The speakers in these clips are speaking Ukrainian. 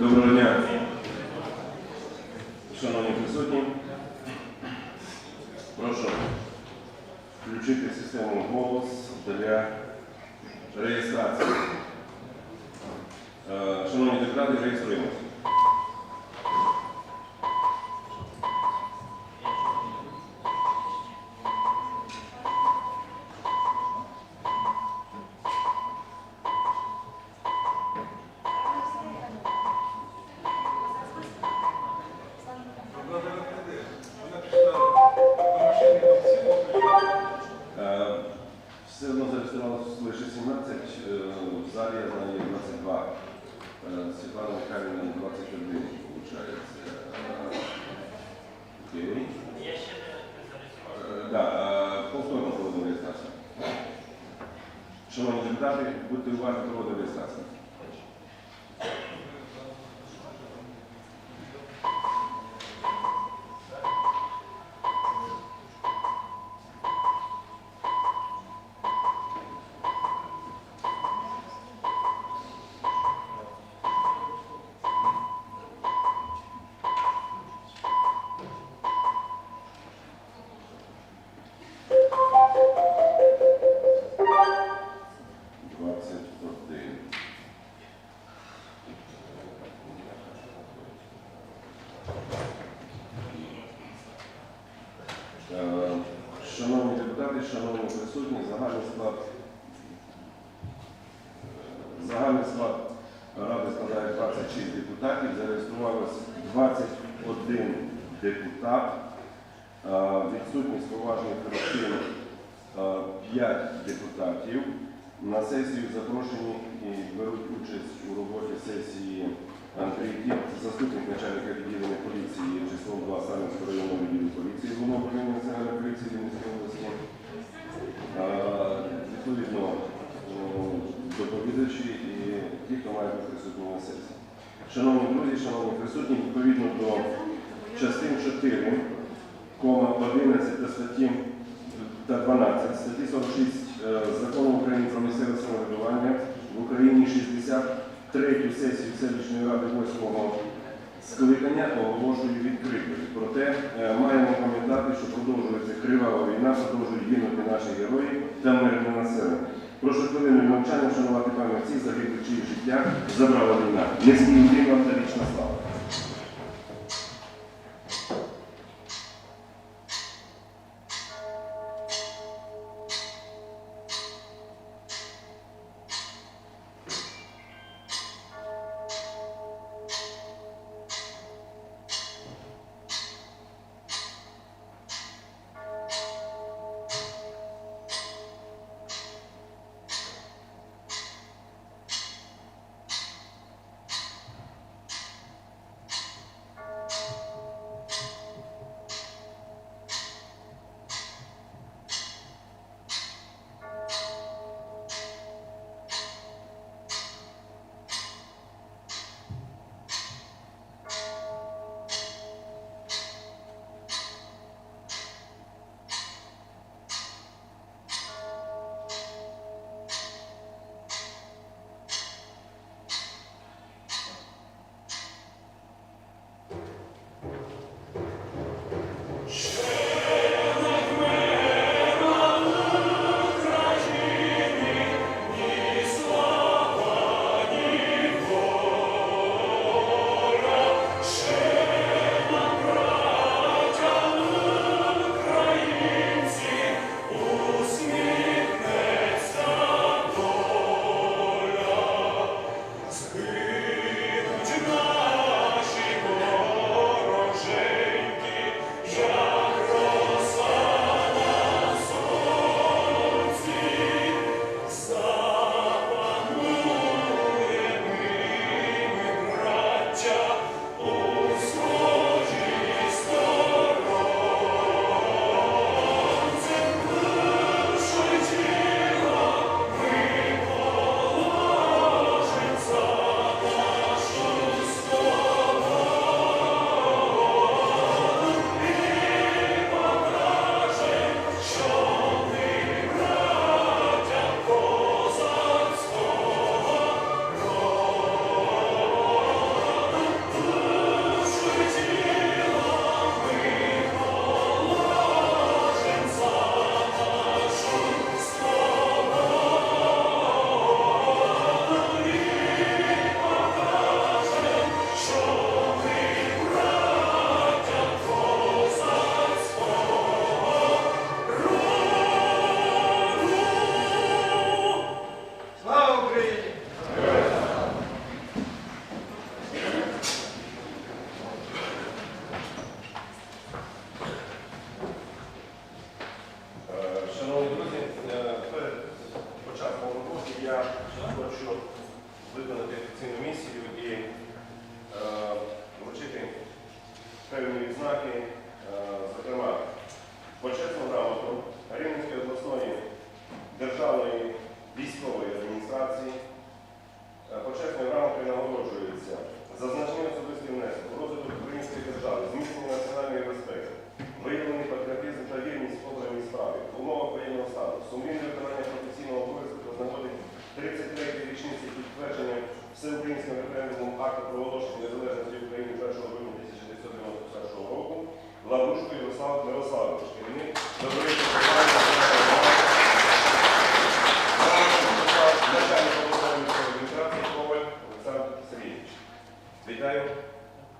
Доброго дня, шановні присутні. Прошу включити систему голос для реєстрації. Е, Шановні депутати, реєструємося. Шановні депутати, будьте уважні, проводимо реєстрацію. Е, відсутність поважних причин 5 депутатів. На сесію запрошені і беруть участь у роботі сесії Андрій Кіт, заступник начальника відділення поліції числом 2 Сам'янського районного відділу поліції Головного управління національної поліції Вінницької області. Е, Відповідно, доповідачі і ті, хто має бути присутні на сесії. Шановні друзі, шановні присутні, відповідно до частин 4, кома 11 та статті та 12 статті 46 е, Закону України про місцеве самоврядування в Україні 63 сесію селищної ради 8 скликання оголошую відкритою. Проте е, маємо пам'ятати, що продовжується кривава війна, продовжують гинути наші герої та мирне населення. Прошу хвилиною мовчання вшанувати пам'ять цих загиблих, чиї життя забрала війна. Уклін вам та вічна слава.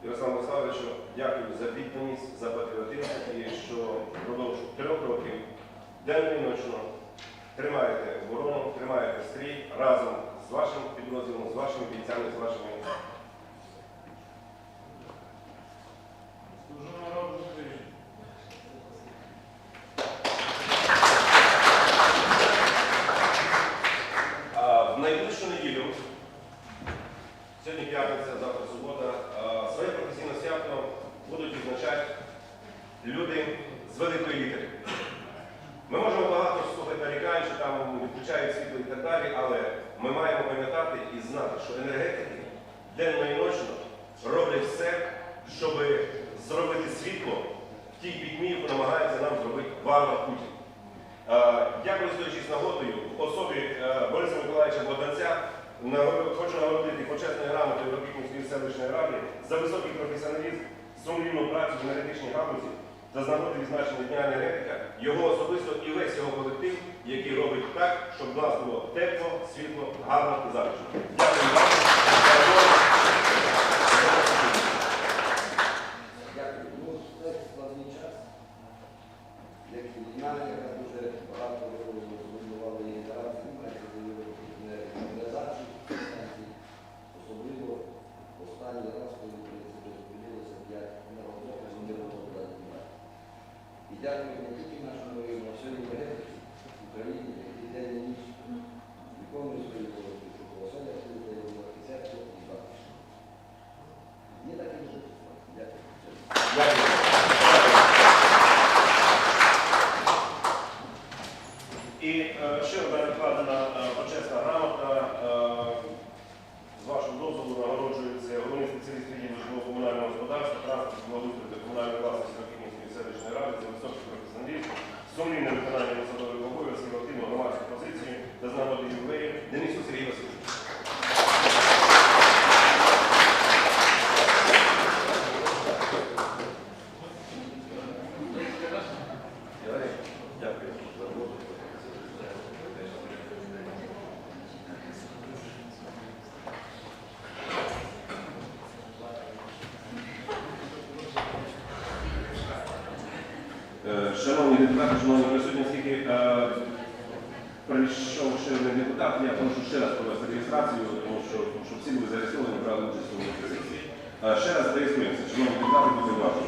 Ярослав Мирославовичу, дякую за відданість, за патріотизм і що впродовж трьох років денно і ночно тримаєте оборону, тримаєте стрій разом з вашим підрозділом, з вашими бійцями, з вашими В найближчу неділю, сьогодні п'ятниця, завтра субота, а, своє професійне свято будуть відзначати люди з великої літери. Ми можемо багато слухати нарікань, що там відключають світло і так далі, але ми маємо пам'ятати і знати, що енергетики денно і ночно роблять все, щоб зробити світло в тій пітьмі, яку намагається нам зробити варвар Путін. Е, Я користуючись нагодою в особі е, Бориса Миколаївича Богданця, хочу нагородити почесної грамоти робітників селищної ради за високий професіоналізм, сумлінну працю в енергетичній галузі та з відзначення Дня енергетика, його особисто і весь його колектив, який робить так, щоб в нас було тепло, світло, гарно і затишно. Дякую вам. І е, ще одна відкладена е, почесна грамота. е, З вашого дозволу нагороджується головний спеціаліст відділу житлово-комунального господарства, транспорту, благоустрою та комунальної власності Рокітницької селищної ради за високий професіоналізм, сумлінне виконання Шановні депутати, шановні присутні, оскільки е, прийшов ще один депутат, я прошу ще раз провести реєстрацію, тому що щоб всі були зареєстровані, брали участь у сесії. Е, Ще раз реєструємося. Шановні депутати, будьте уважні.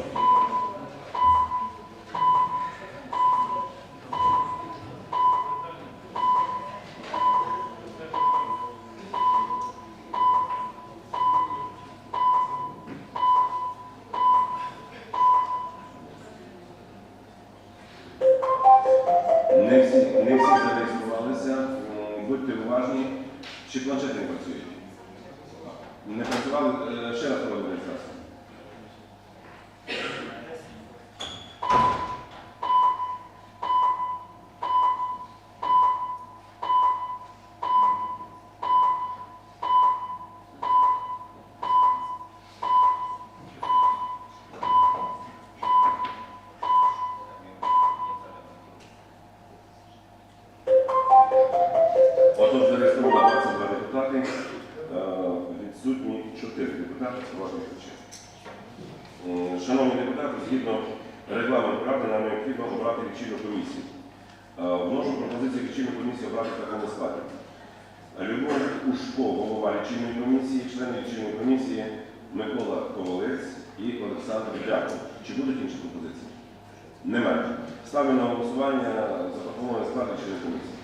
4 депутати, ваша Шановні депутати, згідно регламенту ради, нам необхідно обрати лічильну комісію. Е, Вношу пропозицію лічильну комісію обрати в такому складі. Любов Ушко, голова лічильної комісії, члени лічильної комісії Микола Ковалець і Олександр Дяков. Чи будуть інші пропозиції? Немає. Ставлю на голосування запропонований склад лічильної комісії.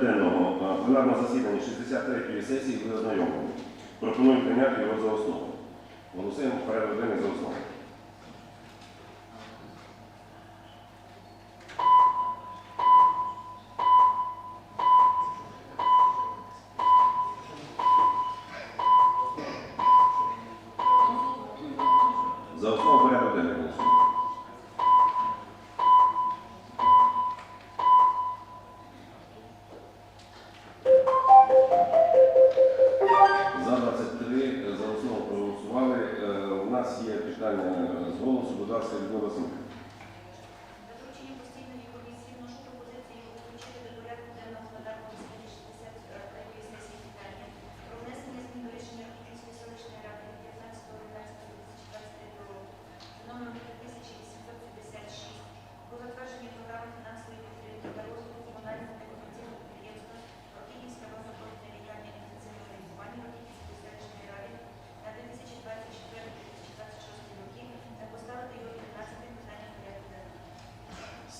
порядку е, пленарного засідання 63-ї сесії ви ознайомлені. Пропоную прийняти його за основу. Голосуємо порядок денний за основу. За основу порядок денний голосуємо.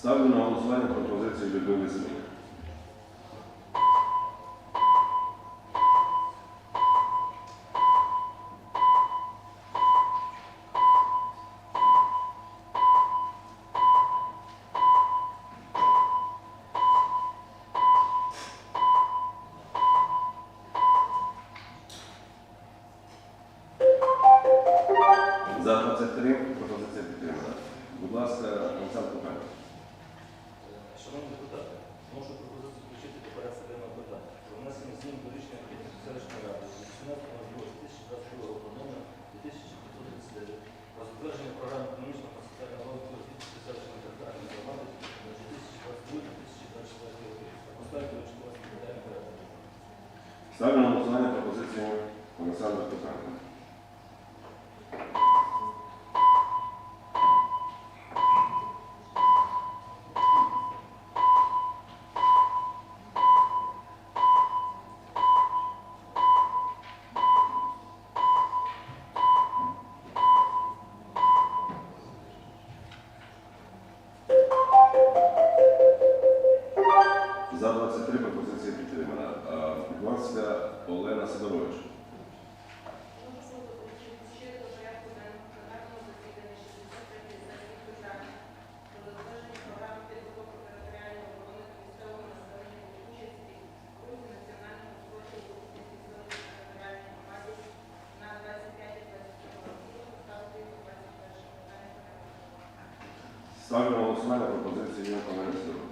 Ставлю на голосування пропозицію Людмили Сміх. Ставлю на голосування пропозицію Олександра Петра. 丸のま川の午前中にお伺います。